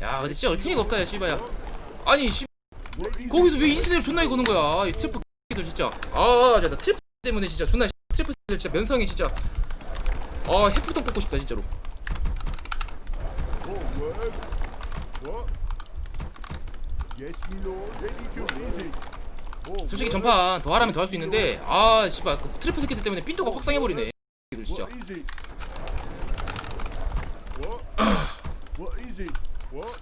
야 근데 진짜 얼탱이가 없다 야 씨발야 아니 씨. 거기서 왜 인스를 존나 이거는 거야? 이 트리플 들 진짜. 아 진짜 나 트리플 때문에 진짜 존나 트리플 들 진짜 면상이 진짜. 아 해프통 뽑고 싶다 진짜로. 솔직히 전판 더 하라면 더 할 수 있는데 아 씨발 그 트리플 새끼들 때문에 삔또가 확상해버리네 진짜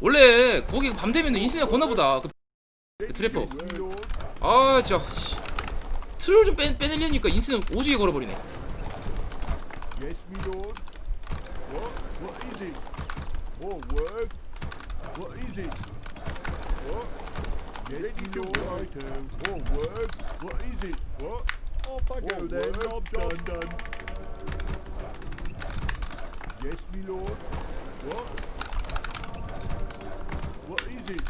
원래 거기 밤 되면 인스가 거나보다 그, 그 lord. 아 진짜 씨. 트롤 좀 빼, 빼내려니까 인스는 오지게 걸어버리네 Yes, my lord. What? What is it?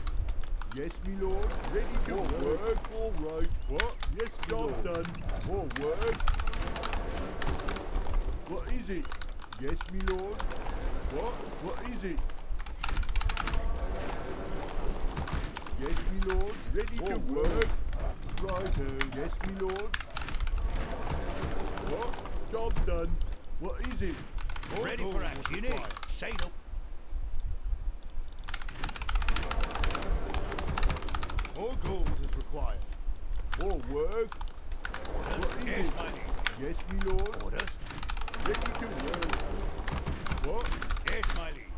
Yes, me lord. Ready to work. work. All right. What? Yes, job done. More work. What is it? Yes, me lord. What? What is it? Yes, me lord. Ready More to work. work. Right. -o. Yes, me lord. What? Job done. What is it? Ready for oh, action. You need. Up. Work. What is Yes, it? my liege. Yes, my lord. Orders. Ready to work. What? Yes, my liege.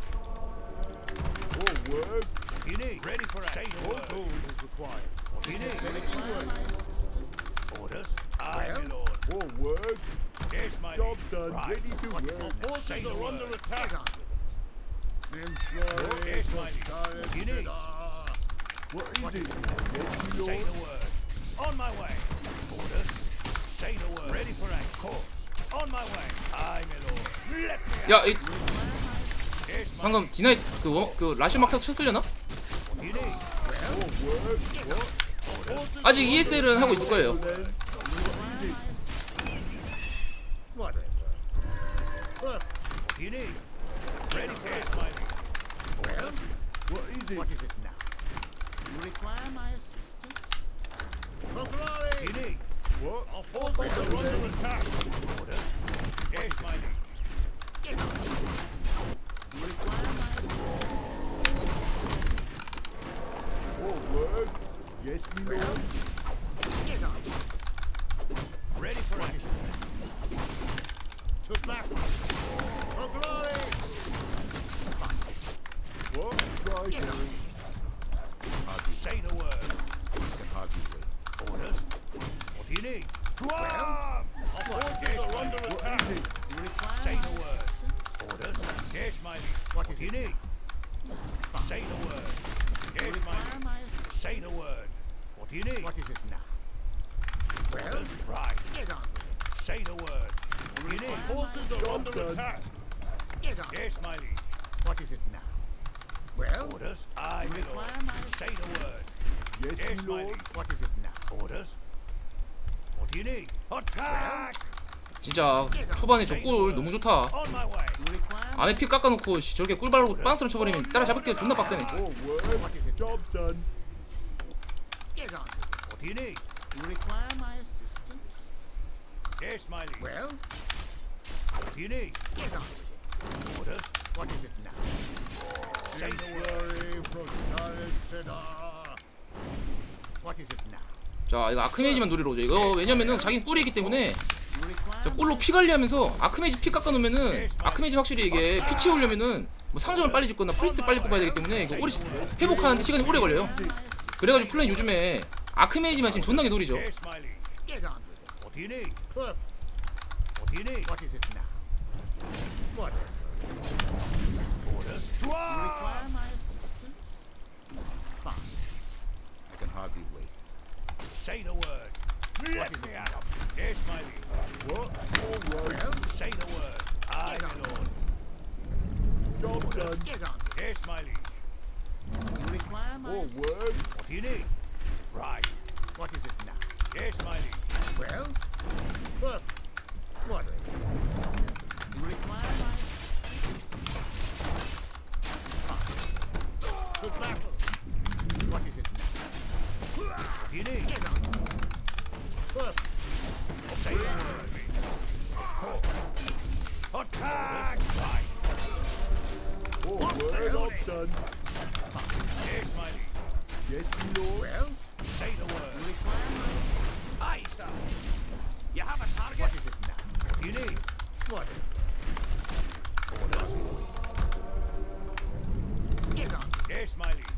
More work. You need. Ready for action. All gold is required. You need. Orders. Aye, my lord. More work. Yes, my Job done. Right. Ready to What work. it? Say the word. attack. Yes, my liege. You need. What is it? Yes, my lord. On my way. Orders. Say the word. Ready for action. Course. On my way. Aye, my lord. Let me out. 야이 Yes, my 방금 디나이 그, 워, 그 라시 막타 쳤으려나? You need. 아직 ESL은 하고 있을 거예요 Then. What? You need. Ready for liege. Orders. What is it? What is it now? You require my assistance? For glory! Need. What? Our forces are under attack. Orders. Yes, my liege. Get assistance? More. Yes, my lord. Get on! Ready for action. To battle! For glory! My are under attack. Get on! Yes, my liege. What is it now? Well, Orders. My lord. require my Say the word. Yes, Yes, my lord. liege. what is it now? Orders. What do you need? Attack! 진짜 초반에 저꿀 너무 좋다 안에 피 깎아놓고 씨, 저렇게 꿀발로 빤스로 쳐버리면 따라잡을게 존나 빡세네? Yes, my liege. Well, Need? get on. Orders. What is it now? Say the word. What is it now? 자 이거 아크메이지만 노리러 오죠 이거 왜냐면은 자기 꿀이기 때문에 저 꿀로 피 관리하면서 아크메이지 피 깎아놓으면은 아크메이지 확실히 이게 피 채우려면은 뭐 상점을 빨리 짓거나 프리스트 빨리 뽑아야 되기 때문에 이거 오래 회복하는데 시간이 오래 걸려요 그래가지고 플랜 요즘에 아크메이지만 지금 존나게 노리죠 you need? What do you need? What is it now? What? Orders. You require my assistance? Fine. I can hardly wait. Say the word. Let is me it out. Yes, my liege. What? All right. Well, Say the word. Aye, Get my on. lord. Job's done. get on with Yes, my liege. it. You require my More assistance? work. What do you need? Right. What is it now? Yes, my liege. Well, perfect. What? You require my assistance? Fine. to battle. What is it now? You need. Get on. Say the word. Attack! Right. Oh, word up done. Yes, my liege. Yes, me lord. Well, Say the word. you require my... Aye, sir. You have a target? What is it now? You need. What? Orders. Get on. Yes, my liege.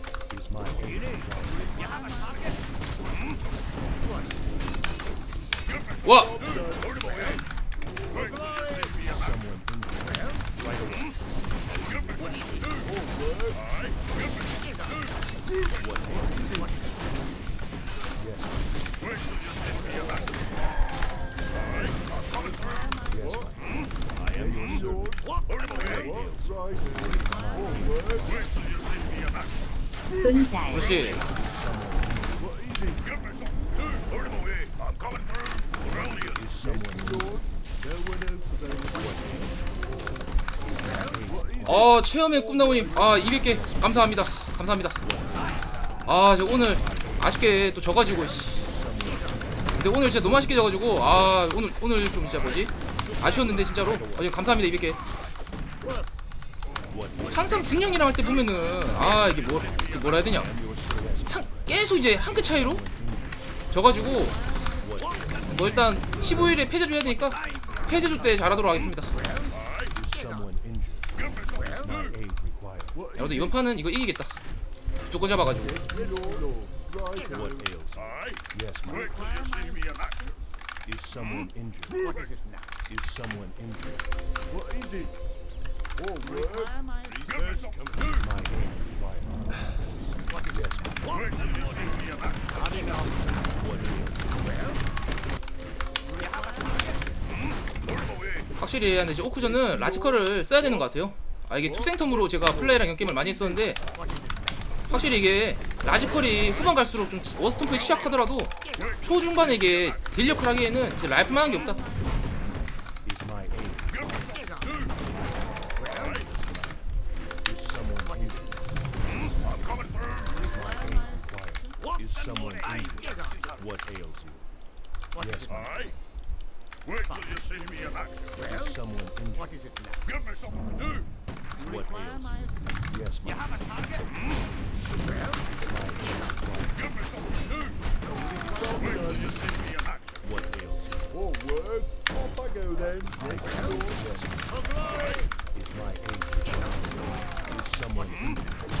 is my aim. What? Yes. I am your sword. What? Right. Is it? 어 체험의 꿈나무님 아 200개 감사합니다 감사합니다 아 저 오늘 아쉽게 또 져가지고 씨. 근데 오늘 진짜 너무 아쉽게 져가지고 아 오늘 오늘 좀 진짜 뭐지 아쉬웠는데 진짜로 어, 감사합니다 200개 what ails? 항상 중령이랑 할 때 보면은 아 이게 뭐 뭐라 해야 되냐. 한, 계속 이제 한 끗 차이로 져가지고 뭐 일단 15일에 패제줘야 되니까 패제줄 때 잘하도록 하겠습니다 야, 근데 이번 판은 이거 이기겠다 무조건 잡아가지고. Is someone injured? What is it now? Is someone injured? What is it? Oh, word. Require my Give 확실히 근데 이제 오크전은 라치커를 써야 되는 것 같아요. 아 이게 투생텀으로 제가 플레이랑 연게임을 많이 했었는데 확실히 이게 라지컬이 후반 갈수록 좀 워스턴프에 시작하더라도 초중반에 이게 딜 역할 하기에는 이제 라이프만 한 게 없다 What ails you? What is Yes, it my now? Aye. Wait till you see me in action. Well, Is someone injured? what is it now? Give me some. Dude, You What require ails my assistance? Yes, you have a target? Well, Give me some. Dude, wait till you see me in action. What ails you? Oh, word. Off I go then. Yes, me lord. Yes, For glory. is my aid required? Is someone hmm? injured?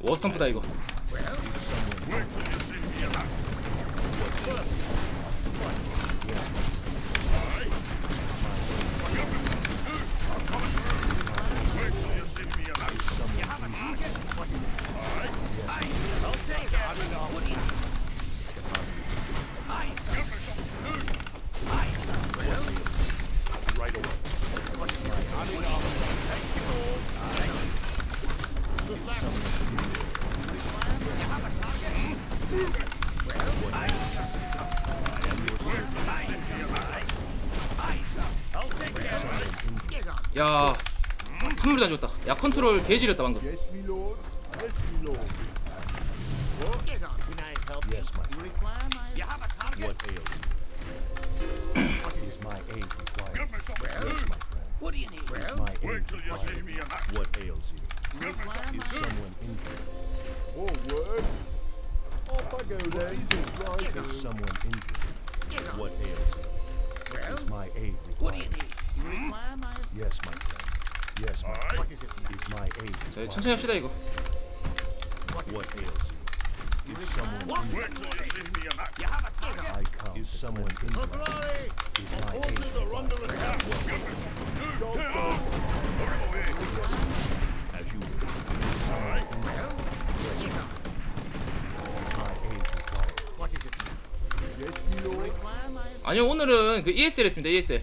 워스턴프다 이거 Well, Is someone Wait till you see me a man. What ails? Yes, ma'am. Wait till you see me a man. Is someone injured? Right away. 야 판물도 안 좋다 야 컨트롤 개지렸다 방금 lord. require my assistance? 아니요 오늘은 그 ESL 했습니다 ESL?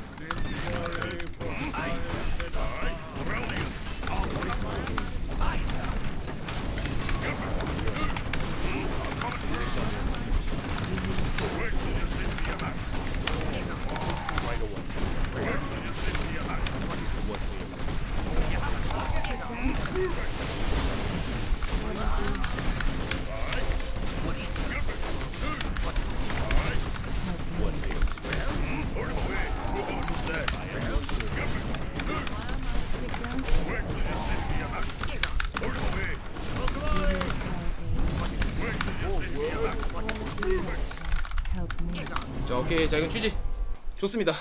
자 이건 취지. 좋습니다